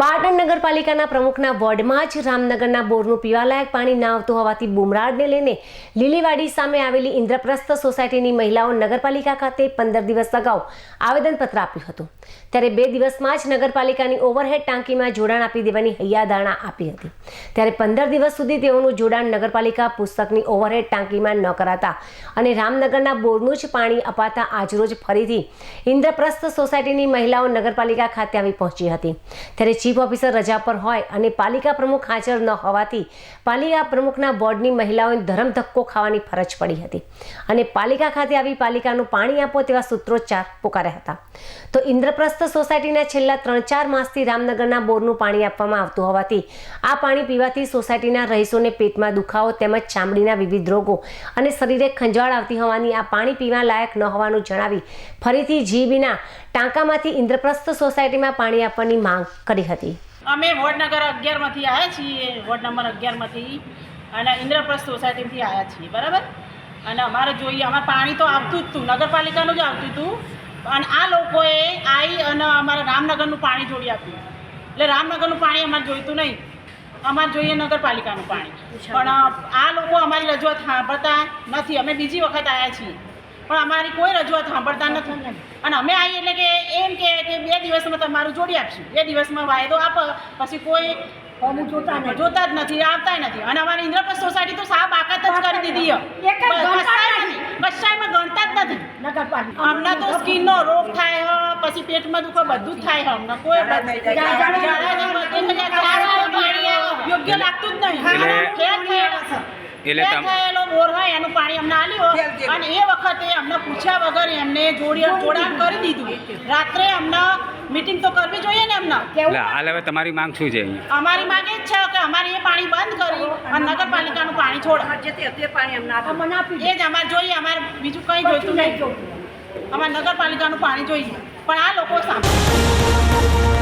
પાટણ નગરપાલિકાના પ્રમુખના વોર્ડમાં જ રામનગરના બોરનું પીવાલાયક પાણી ના આવતું હોવાથી બુમરાડને લઈને લીલીવાડી સામે આવેલી ઇન્દ્રપ્રસ્થ સોસાયટીની મહિલાઓ નગરપાલિકા ખાતે પંદર દિવસ અગાઉ આવેદનપત્ર આપ્યું હતું. ત્યારે બે દિવસમાં જ નગરપાલિકાની ઓવરહેડ ટાંકીમાં જોડાણ આપી દેવાની હૈયાધારણા આપી હતી. ત્યારે પંદર દિવસ સુધી તેઓનું જોડાણ નગરપાલિકા પુસ્તકની ઓવરહેડ ટાંકીમાં ન કરાતા અને રામનગરના બોરનું જ પાણી અપાતા આજરોજ ફરીથી ઇન્દ્રપ્રસ્થ સોસાયટીની મહિલાઓ નગરપાલિકા ખાતે આવી પહોંચી હતી. ત્યારે ચીફ ઓફિસર રજા પર હોય અને પાલિકા પ્રમુખ હાજર ન હોવાથી પાલિકા પ્રમુખના બોર્ડની મહિલાઓને ધરમ ધક્કો ખાવાની ફરજ પડી હતી. અને પાલિકા ખાતે આવી પાલિકાનું પાણી આપો તેવા સૂત્રોચ્ચાર પુકાર્યા હતા. તો ઇન્દ્રપ્રસ્થ સોસાયટીના છેલ્લા ત્રણ ચાર માસથી રામનગરના બોરનું પાણી આપવામાં આવતું હોવાથી આ પાણી પીવાથી સોસાયટીના રહીશોને પેટમાં દુખાવો તેમજ ચામડીના વિવિધ રોગો અને શરીરે ખંજવાળ આવતી હોવાની આ પાણી પીવા લાયક ન હોવાનું જણાવી ફરીથી જીબીના ટાંકામાંથી ઇન્દ્રપ્રસ્થ સોસાયટીમાં પાણી આપવાની માંગ કરી હતી. અમે વડનગર અગિયારમાંથી આવ્યા છીએ વોર્ડ નંબર અગિયારમાંથી અને ઇન્દ્રપ્રસ્થ સોસાયટીથી આવ્યા છીએ બરાબર? અને અમારે જોઈએ અમારે પાણી તો આવતું જ હતું નગરપાલિકાનું જ આવતું હતું અને આ લોકોએ આવી અને અમારે રામનગરનું પાણી જોડી આપ્યું. એટલે રામનગરનું પાણી અમારે જોઈતું નહીં. અમારે જોઈએ નગરપાલિકાનું પાણી. પણ આ લોકો અમારી રજૂઆત સાંભળતા નથી. અમે બીજી વખત આવ્યા છીએ. પણ અમારી કોઈ રજૂઆત સાંભળતા નથી. અને અમે આવીએ એટલે કે એમ કે કે બે દિવસમાં તમારું જોડી આપશું. બે દિવસમાં વાયદો આપો પછી કોઈ જોતા જ નથી આવતા નથી. અને અમારી ઇન્દ્રપ્રસ્થ સોસાયટી તો સાવ બાકાત જ કરી દીધી એક ગણતા કશાય નથી. નથી કશાયમાં ગણતા જ નથી. નગરપાલિકા. અમને તો સ્કીનનો રોગ થાય હ પછી પેટમાં દુખો બધું જ થાય હ. અમને કોઈ યોગ્ય લાગતું જ નહીં. એટલે- થયેલો બોર હોય એનું પાણી અમને આલ્યું અને એ વખતે અમને પૂછ્યા જોડી જોડાણ કરી દીધું. રાત્રે અમને મીટિંગ તો કરવી જોઈએ ને અમને હાલ હવે તમારી માંગ શું છે અમારી માંગે જ છે કે અમારે એ પાણી બંધ કરી અને નગરપાલિકાનું પાણી છોડ. એ જ અમારે જોઈએ અમારે બીજું કંઈ જોઈતું નહીં. અમારે નગરપાલિકાનું પાણી જોઈએ. પણ આ લોકો સાંભળે.